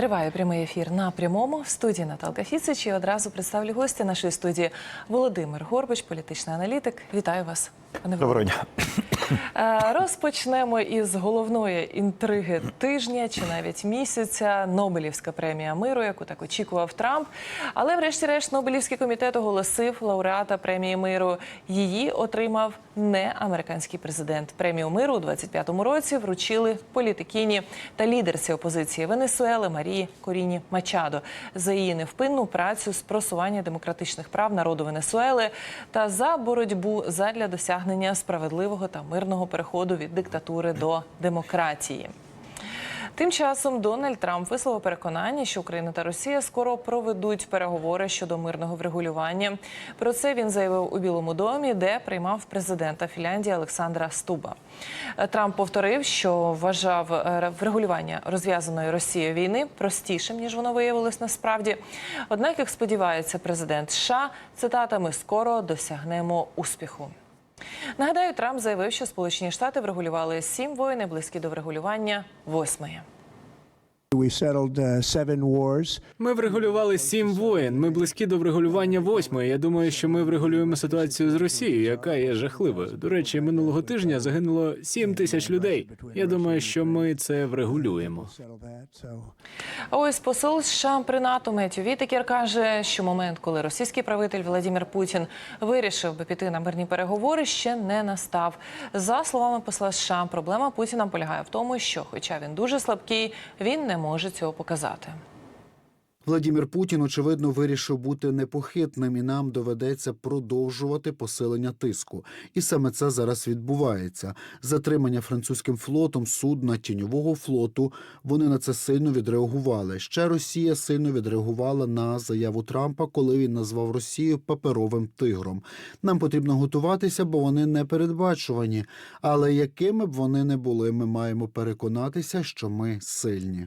Триває прямий ефір на прямому в студії Наталка Фіцич. І одразу представлю гостя нашої студії Володимир Горбич, політичний аналітик. Вітаю вас. Доброго дня. Е, Розпочнемо із головної інтриги тижня чи навіть місяця. Нобелівська премія миру, яку так очікував Трамп. Але, врешті-решт, Нобелівський комітет оголосив лауреата премії миру. Її отримав не американський президент. Премію миру у 25-му році вручили політикіні та лідерці опозиції Венесуели Марії Коріні Мачадо за її невпинну працю з просування демократичних прав народу Венесуели та за боротьбу задля досягнення справедливого та мирного переходу від диктатури до демократії. Тим часом Дональд Трамп висловив переконання, що Україна та Росія скоро проведуть переговори щодо мирного врегулювання. Про це він заявив у Білому домі, де приймав президента Фінляндії Олександра Стуба. Трамп повторив, що вважав е, врегулювання розв'язаної Росією війни простішим ніж воно виявилось насправді. Однак, як сподівається президент США, цитата ми скоро досягнемо успіху. Нагадаю, Трамп заявив, що Сполучені Штати врегулювали сім воїн, близькі до врегулювання восьмої. Ми врегулювали сім воєн. Ми близькі до врегулювання восьмої. Я думаю, що ми врегулюємо ситуацію з Росією, яка є жахливою. До речі, минулого тижня загинуло сім тисяч людей. Я думаю, що ми це врегулюємо. Ось посол США при НАТО Меттю Вітекер каже, що момент, коли російський правитель Владимир Путін вирішив би піти на мирні переговори, ще не настав. За словами посла США, проблема Путіна полягає в тому, що, хоча він дуже слабкий, він не може цього показати. Владімір Путін, очевидно, вирішив бути непохитним, і нам доведеться продовжувати посилення тиску. І саме це зараз відбувається. Затримання французьким флотом судна тіньового флоту. Вони на це сильно відреагували. Ще Росія сильно відреагувала на заяву Трампа, коли він назвав Росію паперовим тигром. Нам потрібно готуватися, бо вони не передбачувані. Але якими б вони не були, ми маємо переконатися, що ми сильні.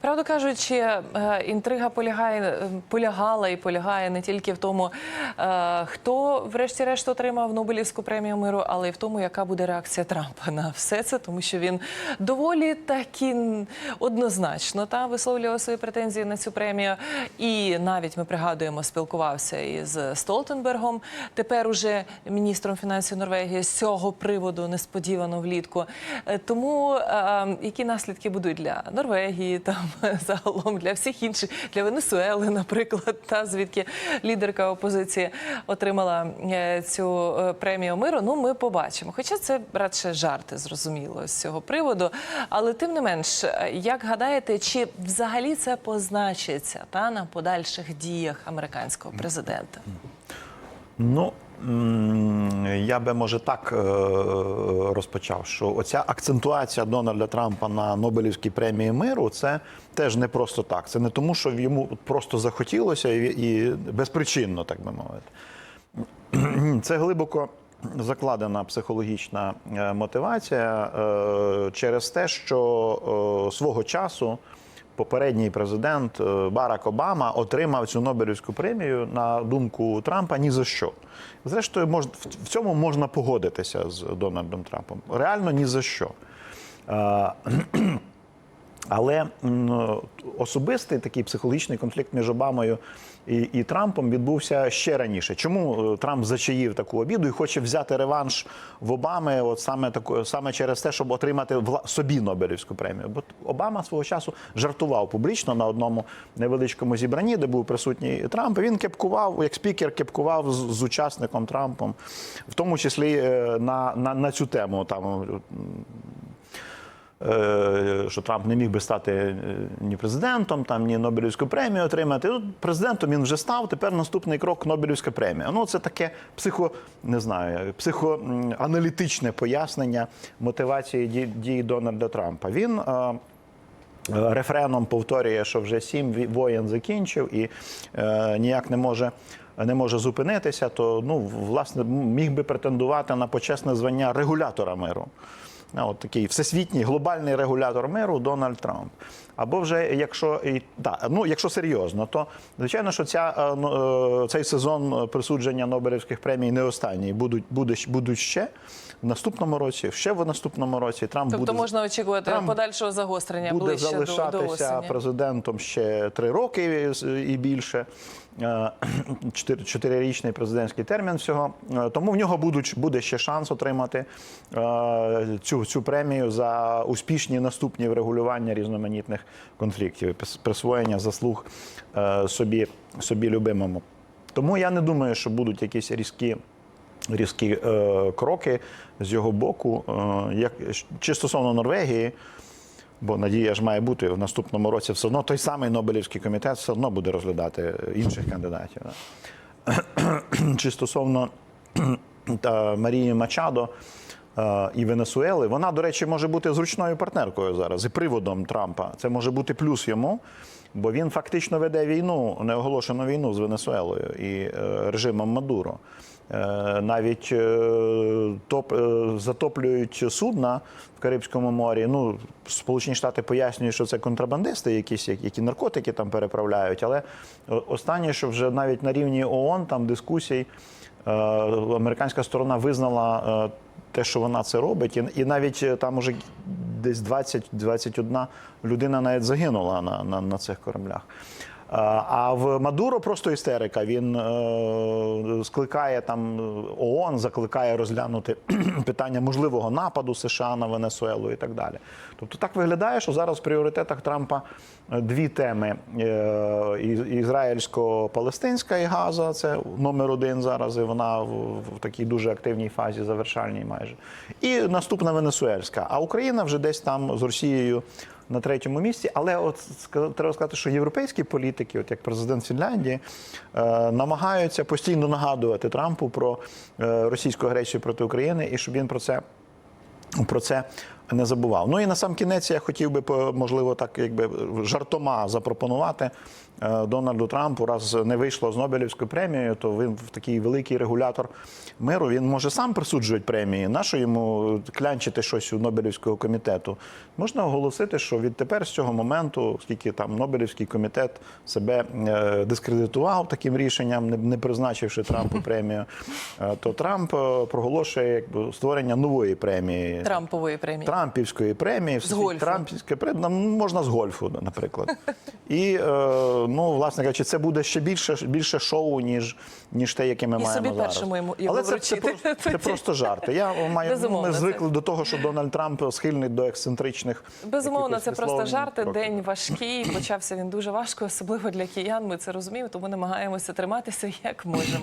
Правду кажучи, е, інтрига полягає е, полягала і полягає не тільки в тому, е, хто врешті-решт отримав Нобелівську премію миру, але й в тому, яка буде реакція Трампа на все це, тому що він доволі таки однозначно та висловлював свої претензії на цю премію. І навіть ми пригадуємо, спілкувався із Столтенбергом, тепер уже міністром фінансів Норвегії з цього приводу несподівано влітку. Тому е, які наслідки будуть для Норвегії, там загалом для всіх інших, для Венесуели, наприклад, та звідки лідерка опозиції отримала е, цю е, премію миру. Ну, ми побачимо. Хоча це радше жарти, зрозуміло, з цього приводу. Але тим не менш, е, як гадаєте, чи взагалі це позначиться та на подальших діях американського президента? Ну я би може так е, розпочав, що оця акцентуація Дональда Трампа на Нобелівській премії миру це теж не просто так. Це не тому, що йому просто захотілося і, безпричинно, так би мовити. Це глибоко закладена психологічна е, мотивація е, через те, що свого часу попередній президент е, Барак Обама отримав цю Нобелівську премію на думку Трампа ні за що. Зрештою, мож, в- в цьому можна погодитися з Дональдом Трампом. Реально ні за що. Е, але особистий такий психологічний конфлікт між Обамою і, і Трампом відбувся ще раніше. Чому е, Трамп зачаїв таку обіду і хоче взяти реванш в Обами, от саме таку, саме через те, щоб отримати вла- собі Нобелівську премію? Бо Обама свого часу жартував публічно на одному невеличкому зібранні, де був присутній Трамп. Він кепкував, як спікер, кепкував з, з учасником Трампом, в тому числі е, на, на, на цю тему. Там е, що Трамп не міг би стати е, ні президентом, там ні Нобелівську премію отримати. Ну, президентом він вже став. Тепер наступний крок Нобелівська премія. Ну це таке психо, не знаю, психоаналітичне пояснення мотивації дій, Дональда Трампа. Він е, е, рефреном повторює, що вже сім воєн закінчив і е, ніяк не може. Не може зупинитися, то ну власне міг би претендувати на почесне звання регулятора миру. От такий всесвітній глобальний регулятор миру Дональд Трамп. Або вже якщо і да, ну якщо серйозно, то звичайно, що ця е, ну, е, цей сезон присудження Нобелівських премій не останній. Будуть буде будуть ще в наступному році, ще в наступному році. Трамп Тобто буде можна очікувати Трамп подальшого загострення буде ближче до, до залишатися осені. президентом ще три роки і більше. Е, чотири- Чотирирічний президентський термін всього. Е, Тому в нього будуть, буде ще шанс отримати е, цю, цю премію за успішні наступні врегулювання різноманітних конфліктів, присвоєння заслуг собі, собі любимому. Тому я не думаю, що будуть якісь різкі різкі е, кроки з його боку. Як, чи стосовно Норвегії, бо надія ж має бути в наступному році все одно той самий Нобелівський комітет все одно буде розглядати інших кандидатів. Чи стосовно та, Марії Мачадо е, і Венесуели, вона, до речі, може бути зручною партнеркою зараз і приводом Трампа. Це може бути плюс йому, бо він фактично веде війну, неоголошену війну з Венесуелою і е, режимом Мадуро. Е, Навіть е, топ, е, затоплюють судна в Карибському морі. Ну, Сполучені Штати пояснюють, що це контрабандисти, якісь, які- наркотики там переправляють. Але останнє, що вже навіть на рівні ООН там дискусій, американська сторона визнала те, що вона це робить, і, навіть там уже десь 20-21 людина навіть загинула на, на, на цих кораблях. Е, А в Мадуро просто істерика. Він е, скликає там ООН, закликає розглянути питання можливого нападу США на Венесуелу і так далі. Тобто так виглядає, що зараз в пріоритетах Трампа е, дві теми: ізраїльсько-палестинська і Газа, це номер один зараз, і вона в такій дуже активній фазі, завершальній майже. І наступна венесуельська. А Україна вже десь там з Росією на третьому місці. Але от треба сказати, що європейські політики, от як президент Фінляндії, е, намагаються постійно нагадувати Трампу про е, російську агресію проти України і щоб він про це. Про це не забував. Ну і на сам кінець я хотів би можливо так, якби жартома запропонувати е, Дональду Трампу, раз не вийшло з Нобелівською премією, то він в такий великий регулятор миру. Він може сам присуджувати премії. Нащо йому клянчити щось у Нобелівського комітету? Можна оголосити, що відтепер з цього моменту, оскільки там Нобелівський комітет себе е, дискредитував таким рішенням, не, призначивши Трампу премію, е, то Трамп проголошує якби створення нової премії. Трампової премії. Трампівської премії. Трампівська премія, можна з гольфу, наприклад. І е, ну, власне кажучи, це буде ще більше, більше шоу, ніж, ніж те, яке ми І маємо собі зараз. першому йому його Але це, це, просто, це просто жарти. Я маю, ми це- звикли до того, що Дональд Трамп схильний до ексцентричних. Безумовно, це просто жарти. Кроків. День важкий. Почався він дуже важко, особливо для киян. Ми це розуміємо, тому намагаємося триматися як можемо.